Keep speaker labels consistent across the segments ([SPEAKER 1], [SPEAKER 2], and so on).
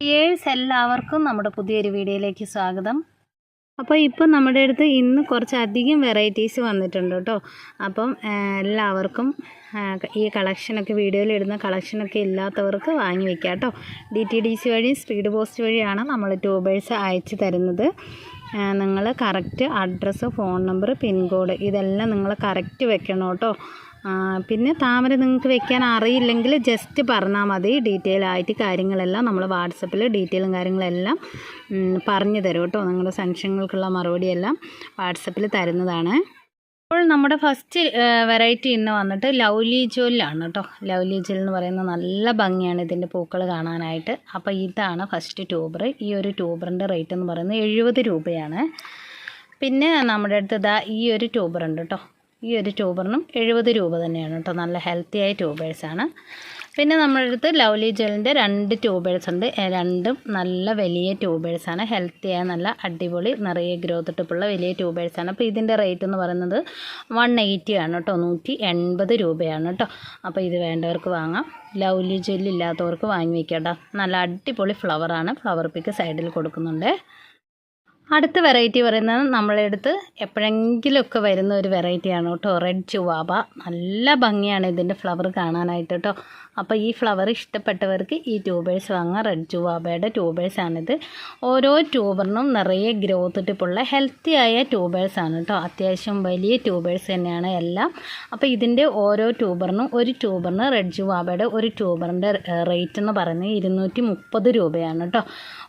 [SPEAKER 1] ഏഴ്സ് എല്ലാവർക്കും നമ്മുടെ പുതിയൊരു വീഡിയോയിലേക്ക് സ്വാഗതം. അപ്പോൾ ഇപ്പം നമ്മുടെ അടുത്ത് ഇന്ന് കുറച്ചധികം വെറൈറ്റീസ് വന്നിട്ടുണ്ട് കേട്ടോ. അപ്പം എല്ലാവർക്കും ഈ കളക്ഷനൊക്കെ വീഡിയോയിൽ ഇടുന്ന കളക്ഷനൊക്കെ ഇല്ലാത്തവർക്ക് വാങ്ങി വയ്ക്കാം കേട്ടോ. ഡി ടി ഡി സി വഴി സ്പീഡ് പോസ്റ്റ് വഴിയാണ് നമ്മൾ ട്യൂബേഴ്സ് അയച്ചു തരുന്നത്. നിങ്ങൾ correct address phone number pincode ഇതെല്ലാം നിങ്ങൾ കറക്റ്റ് വെക്കണം കേട്ടോ. പിന്നെ താമര നിങ്ങൾക്ക് വെക്കാൻ അറിയില്ലെങ്കിൽ ജസ്റ്റ് പറഞ്ഞാൽ മതി. ഡീറ്റെയിൽ ആയിട്ട് കാര്യങ്ങളെല്ലാം നമ്മൾ വാട്സപ്പിൽ ഡീറ്റെയിലും കാര്യങ്ങളെല്ലാം പറഞ്ഞു തരും കേട്ടോ. നിങ്ങളുടെ സംശയങ്ങൾക്കുള്ള മറുപടിയെല്ലാം വാട്സപ്പിൽ തരുന്നതാണ്. അപ്പോൾ നമ്മുടെ ഫസ്റ്റ് വെറൈറ്റി ഇന്ന് വന്നിട്ട് ലൗലി ജോലിലാണ് കേട്ടോ. ലൗലി ജോൽ എന്ന് പറയുന്ന നല്ല ഭംഗിയാണ് ഇതിന്റെ പൂക്കൾ കാണാനായിട്ട്. അപ്പോൾ ഇതാണ് ഫസ്റ്റ് ട്യൂബർ ഈ ഒരു ട്യൂബറിന്റെ റേറ്റ് എന്ന് പറയുന്നത് എഴുപത് രൂപയാണ്. പിന്നെ നമ്മുടെ അടുത്ത് ഇതാ ഈ ഒരു ട്യൂബർ ഉണ്ട് കേട്ടോ. ഈ ഒരു ട്യൂബറിനും എഴുപത് രൂപ തന്നെയാണ് കേട്ടോ. നല്ല ഹെൽത്തി ആയ ട്യൂബേഴ്സാണ് പിന്നെ നമ്മുടെ അടുത്ത് ലവ്ലി ജെല്ലിന്റെ രണ്ട് ട്യൂബേഴ്സ് ഉണ്ട്. രണ്ടും നല്ല വലിയ ട്യൂബേഴ്സാണ് ഹെൽത്തി ആയ നല്ല അടിപൊളി നിറയെ ഗ്രോത്ത് ടിപ്പുള്ള വലിയ ട്യൂബേഴ്സാണ് അപ്പോൾ ഇതിന്റെ റേറ്റ് എന്ന് പറയുന്നത് വൺ എയ്റ്റി ആണ് കേട്ടോ. നൂറ്റി എൺപത് രൂപയാണ് കേട്ടോ. അപ്പോൾ ഇത് വേണ്ടവർക്ക് വാങ്ങാം. ലവ്ലി ജെല്ലില്ലാത്തവർക്ക് വാങ്ങി വയ്ക്കാം നല്ല അടിപൊളി ഫ്ലവറാണ് ഫ്ലവർ പിക്ക് സൈഡിൽ കൊടുക്കുന്നുണ്ട്. അടുത്ത വെറൈറ്റി പറയുന്നത് നമ്മളെ അടുത്ത് എപ്പോഴെങ്കിലുമൊക്കെ വരുന്ന ഒരു വെറൈറ്റിയാണ് കേട്ടോ. റെഡ് ചുവാബ നല്ല ഭംഗിയാണ് ഇതിന്റെ ഫ്ലവർ കാണാനായിട്ട് കേട്ടോ. അപ്പോൾ ഈ ഫ്ലവർ ഇഷ്ടപ്പെട്ടവർക്ക് ഈ ട്യൂബേഴ്സ് വാങ്ങാം. റെഡ് ചുവാബയുടെ ട്യൂബേഴ്സാണിത് ഓരോ ട്യൂബറിനും നിറയെ ഗ്രോത്ത് ടിപ്പുള്ള ഹെൽത്തി ആയ ട്യൂബേഴ്സാണ് കേട്ടോ. അത്യാവശ്യം വലിയ ട്യൂബേഴ്സ് തന്നെയാണ് എല്ലാം. അപ്പോൾ ഇതിന്റെ ഓരോ ട്യൂബറിനും ഒരു ട്യൂബറിന് റെഡ് ചുവാബയുടെ ഒരു ട്യൂബറിന്റെ റേറ്റ് എന്ന് പറയുന്നത് ഇരുന്നൂറ്റി രൂപയാണ് കേട്ടോ.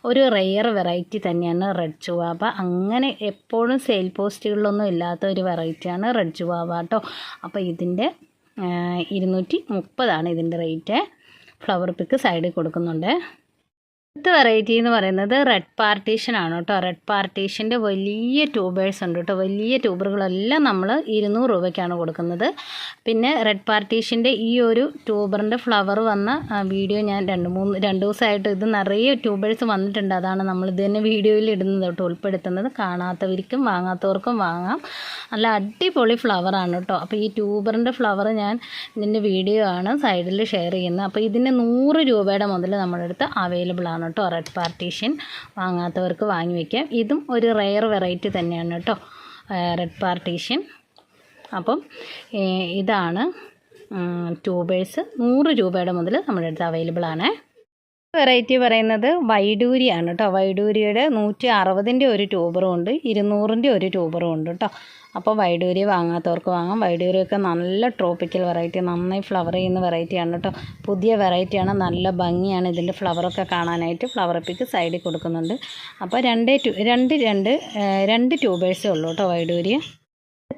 [SPEAKER 1] ഒരു റെയർ വെറൈറ്റി തന്നെയാണ് റെഡ് ചുവാബ അങ്ങനെ എപ്പോഴും സെയിൽ പോസ്റ്റുകളിലൊന്നും ഇല്ലാത്ത ഒരു വെറൈറ്റിയാണ് റെഡ് ജുവാബ കേട്ടോ. അപ്പോൾ ഇതിന്റെ ഇരുന്നൂറ്റി മുപ്പതാണ് ഇതിന്റെ റേറ്റ്. ഫ്ലവർ പിക്ക് സൈഡിൽ കൊടുക്കുന്നുണ്ട്. അടുത്ത വെറൈറ്റി എന്ന് പറയുന്നത് റെഡ് പാർട്ടീഷൻ ആണ് കേട്ടോ. റെഡ് പാർട്ടീഷന്റെ വലിയ ട്യൂബേഴ്സ് ഉണ്ട് കേട്ടോ. വലിയ ട്യൂബറുകളെല്ലാം നമ്മൾ ഇരുന്നൂറ് രൂപയ്ക്കാണ് കൊടുക്കുന്നത്. പിന്നെ റെഡ് പാർട്ടീഷന്റെ ഈ ഒരു ട്യൂബറിന്റെ ഫ്ലവർ വന്ന വീഡിയോ ഞാൻ രണ്ട് മൂന്ന് രണ്ട് ദിവസമായിട്ട് ഇത് നിറയെ ട്യൂബേഴ്സ് വന്നിട്ടുണ്ട്. അതാണ് നമ്മൾ ഇത് തന്നെ വീഡിയോയിൽ ഇടുന്നത് കേട്ടോ. ഉൾപ്പെടുത്തുന്നത് കാണാത്തവർക്കും വാങ്ങാത്തവർക്കും വാങ്ങാം. നല്ല അടിപൊളി ഫ്ലവറാണ് കേട്ടോ. അപ്പോൾ ഈ ട്യൂബറിന്റെ ഫ്ലവർ ഞാൻ ഇതിന്റെ വീഡിയോ ആണ് സൈഡിൽ ഷെയർ ചെയ്യുന്നത്. അപ്പോൾ ഇതിന് നൂറ് രൂപയുടെ മുതൽ നമ്മുടെ അടുത്ത് അവൈലബിൾ ആണ്. കേട്ടോ റെഡ് പാർട്ടീഷൻ വാങ്ങാത്തവർക്ക് വാങ്ങി വയ്ക്കാം ഇതും ഒരു റെയർ വെറൈറ്റി തന്നെയാണ് കേട്ടോ റെഡ് പാർട്ടീഷൻ അപ്പം ഇതാണ് ട്യൂബേഴ്സ് നൂറ് രൂപയുടെ മുതൽ നമ്മുടെ അടുത്ത് അവൈലബിൾ ആണ്. വെറൈറ്റി പറയുന്നത് വൈഡൂരിയാണ് കേട്ടോ. വൈഡൂരിയുടെ നൂറ്റി അറുപതിന്റെ ഒരു ട്യൂബറും ഉണ്ട് ഇരുന്നൂറിന്റെ ഒരു ട്യൂബറും ഉണ്ട് കേട്ടോ. അപ്പോൾ വൈഡൂരി വാങ്ങാത്തവർക്ക് വാങ്ങാം. വൈഡൂരിയൊക്കെ നല്ല ട്രോപ്പിക്കൽ വെറൈറ്റി നന്നായി ഫ്ലവർ ചെയ്യുന്ന വെറൈറ്റിയാണ് കേട്ടോ. പുതിയ വെറൈറ്റിയാണ് നല്ല ഭംഗിയാണ് ഇതിന്റെ ഫ്ലവറൊക്കെ കാണാനായിട്ട് ഫ്ലവർ പിക്ക് സൈഡിൽ കൊടുക്കുന്നുണ്ട്. അപ്പോൾ രണ്ടേ രണ്ട് രണ്ട് രണ്ട് ട്യൂബേഴ്സേ ഉള്ളൂ കേട്ടോ വൈഡൂരി.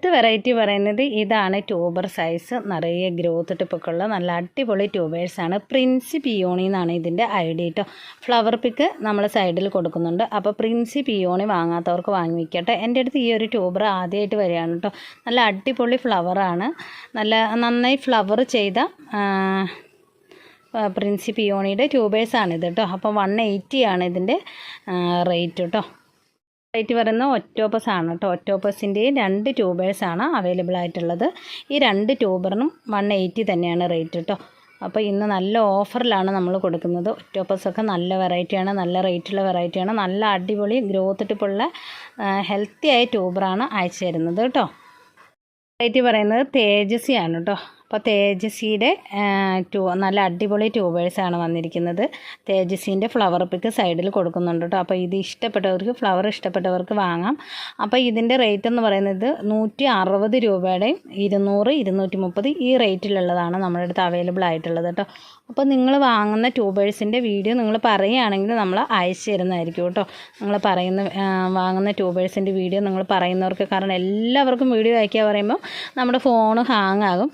[SPEAKER 1] അടുത്ത വെറൈറ്റി പറയുന്നത് ഇതാണ് ട്യൂബർ സൈസ് നിറയെ ഗ്രോത്ത് ടിപ്പൊക്കെ ഉള്ള നല്ല അടിപൊളി ട്യൂബേഴ്സാണ് പ്രിൻസ് പിയോണി എന്നാണ് ഇതിന്റെ ഐഡിയ കേട്ടോ ഫ്ലവർ പിക്ക് നമ്മൾ സൈഡിൽ കൊടുക്കുന്നുണ്ട്. അപ്പോൾ പ്രിൻസ് പിയോണി വാങ്ങാത്തവർക്ക് വാങ്ങി വയ്ക്കട്ടെ എന്റെ അടുത്ത് ഈ ഒരു ട്യൂബർ ആദ്യമായിട്ട് വരികയാണ് കേട്ടോ നല്ല അടിപൊളി ഫ്ലവറാണ് നല്ല നന്നായി ഫ്ലവർ ചെയ്ത പ്രിൻസി പിയോണിയുടെ ട്യൂബേഴ്സാണിത് കേട്ടോ അപ്പോൾ വൺ എയ്റ്റിയാണ് ഇതിന്റെ റേറ്റ് കേട്ടോ റേറ്റ് പറയുന്നത് ഒറ്റോപ്പസ് ആണ് കേട്ടോ. ഒറ്റോപ്പസിന്റെയും രണ്ട് ട്യൂബേഴ്സാണ് അവൈലബിൾ ആയിട്ടുള്ളത്. ഈ രണ്ട് ട്യൂബറിനും വൺ എയ്റ്റി തന്നെയാണ് റേറ്റ് കേട്ടോ അപ്പോൾ ഇന്ന് നല്ല ഓഫറിലാണ് നമ്മൾ കൊടുക്കുന്നത്. ഒറ്റോപ്പസൊക്കെ നല്ല വെറൈറ്റിയാണ് നല്ല റേറ്റുള്ള വെറൈറ്റിയാണ് നല്ല അടിപൊളി ഗ്രോത്ത് ടിപ്പുള്ള ഹെൽത്തി ആയ ട്യൂബറാണ് അയച്ചു തരുന്നത് കേട്ടോ. റേറ്റ് പറയുന്നത് തേജസ്സിയാണ് കേട്ടോ. അപ്പോൾ തേജസിയുടെ ട്യൂ നല്ല അടിപൊളി ട്യൂബേഴ്സാണ് വന്നിരിക്കുന്നത്. തേജസിന്റെ ഫ്ലവർ പിക്ക് സൈഡിൽ കൊടുക്കുന്നുണ്ട് കേട്ടോ. അപ്പോൾ ഇത് ഇഷ്ടപ്പെട്ടവർക്ക് ഫ്ലവർ ഇഷ്ടപ്പെട്ടവർക്ക് വാങ്ങാം. അപ്പോൾ ഇതിന്റെ റേറ്റ് എന്ന് പറയുന്നത് നൂറ്റി അറുപത് രൂപയുടെയും ഇരുന്നൂറ് ഇരുന്നൂറ്റി മുപ്പത് ഈ റേറ്റിലുള്ളതാണ് നമ്മുടെ അടുത്ത് അവൈലബിൾ ആയിട്ടുള്ളത് കേട്ടോ. അപ്പോൾ നിങ്ങൾ വാങ്ങുന്ന ട്യൂബേഴ്സിന്റെ വീഡിയോ നിങ്ങൾ പറയുകയാണെങ്കിൽ നമ്മൾ അയച്ചു തരുന്നതായിരിക്കും കേട്ടോ. നിങ്ങൾ പറയുന്ന വാങ്ങുന്ന ട്യൂബേഴ്സിന്റെ വീഡിയോ നിങ്ങൾ പറയുന്നവർക്ക് കാരണം എല്ലാവർക്കും വീഡിയോ അയക്കുക പറയുമ്പോൾ നമ്മുടെ ഫോൺ ഹാങ് ആകും.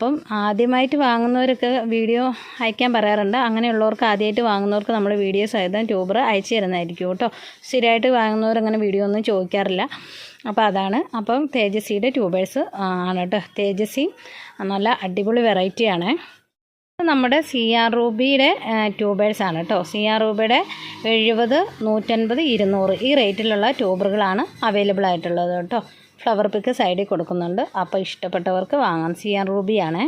[SPEAKER 1] അപ്പം ആദ്യമായിട്ട് വാങ്ങുന്നവരൊക്കെ വീഡിയോ അയക്കാൻ പറയാറുണ്ട്. അങ്ങനെയുള്ളവർക്ക് ആദ്യമായിട്ട് വാങ്ങുന്നവർക്ക് നമ്മൾ വീഡിയോ സഹിതം ട്യൂബർ അയച്ചു തരുന്നതായിരിക്കും കേട്ടോ. സ്ഥിരമായിട്ട് വാങ്ങുന്നവർ അങ്ങനെ വീഡിയോ ഒന്നും ചോദിക്കാറില്ല. അപ്പോൾ അതാണ്. അപ്പം തേജസ്സിയുടെ ട്യൂബേഴ്സ് ആണ് കേട്ടോ. തേജസ്സി നല്ല അടിപൊളി വെറൈറ്റിയാണ് നമ്മുടെ സി ആർ റൂബിയുടെ ട്യൂബേഴ്സ് ആണ് കേട്ടോ. സി ആർ റൂബിയുടെ എഴുപത് നൂറ്റൻപത് ഇരുന്നൂറ് ഈ റേറ്റിലുള്ള ട്യൂബറുകളാണ് അവൈലബിൾ ആയിട്ടുള്ളത് കേട്ടോ. ഫ്ലവർ പിക്ക് സൈഡിൽ കൊടുക്കുന്നുണ്ട്. അപ്പോൾ ഇഷ്ടപ്പെട്ടവർക്ക് വാങ്ങാം. സി ആർ റൂബിയാണ്.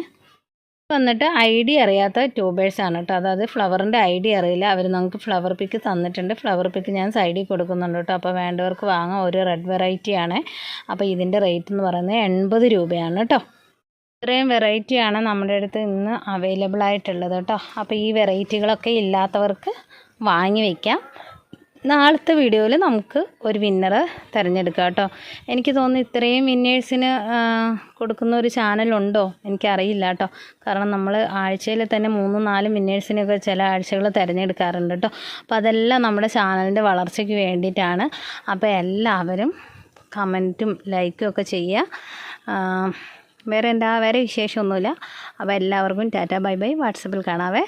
[SPEAKER 1] വന്നിട്ട് ഐ ഡി അറിയാത്ത ട്യൂബേഴ്സ് ആണ് കേട്ടോ. അതായത് ഫ്ലവറിന്റെ ഐ ഡി അറിയില്ല. അവർ നമുക്ക് ഫ്ലവർ പിക്ക് തന്നിട്ടുണ്ട്. ഫ്ലവർ പിക്ക് ഞാൻ സൈഡിൽ കൊടുക്കുന്നുണ്ട് കേട്ടോ. അപ്പോൾ വേണ്ടവർക്ക് വാങ്ങാം. ഒരു റെഡ് വെറൈറ്റിയാണ് അപ്പോൾ ഇതിന്റെ റേറ്റ് എന്ന് പറയുന്നത് എൺപത് രൂപയാണ് കേട്ടോ. ഇത്രയും വെറൈറ്റിയാണ് നമ്മുടെ അടുത്ത് ഇന്ന് അവൈലബിൾ ആയിട്ടുള്ളത് കേട്ടോ അപ്പോൾ ഈ വെറൈറ്റികളൊക്കെ ഇല്ലാത്തവർക്ക് വാങ്ങി വയ്ക്കാം നാളത്തെ വീഡിയോയിൽ നമുക്ക് ഒരു വിന്നറെ തിരഞ്ഞെടുക്കാം കേട്ടോ എനിക്ക് തോന്നുന്നു ഇത്രയും വിന്നേഴ്സിന് കൊടുക്കുന്ന ഒരു ചാനലുണ്ടോ എനിക്കറിയില്ല കേട്ടോ കാരണം നമ്മൾ ആഴ്ചയിൽ തന്നെ മൂന്നും നാലും വിന്നേഴ്സിനൊക്കെ ചില ആഴ്ചകൾ തിരഞ്ഞെടുക്കാറുണ്ട് കേട്ടോ അപ്പോൾ അതെല്ലാം നമ്മുടെ ചാനലിന്റെ വളർച്ചയ്ക്ക് വേണ്ടിയിട്ടാണ്. അപ്പോൾ എല്ലാവരും കമന്റും ലൈക്കും ഒക്കെ ചെയ്യുക. വേറെ എന്താ വേറെ വിശേഷമൊന്നുമില്ല. അപ്പോൾ എല്ലാവർക്കും ടാറ്റ ബൈ ബൈ. വാട്സപ്പിൽ കാണാവേ.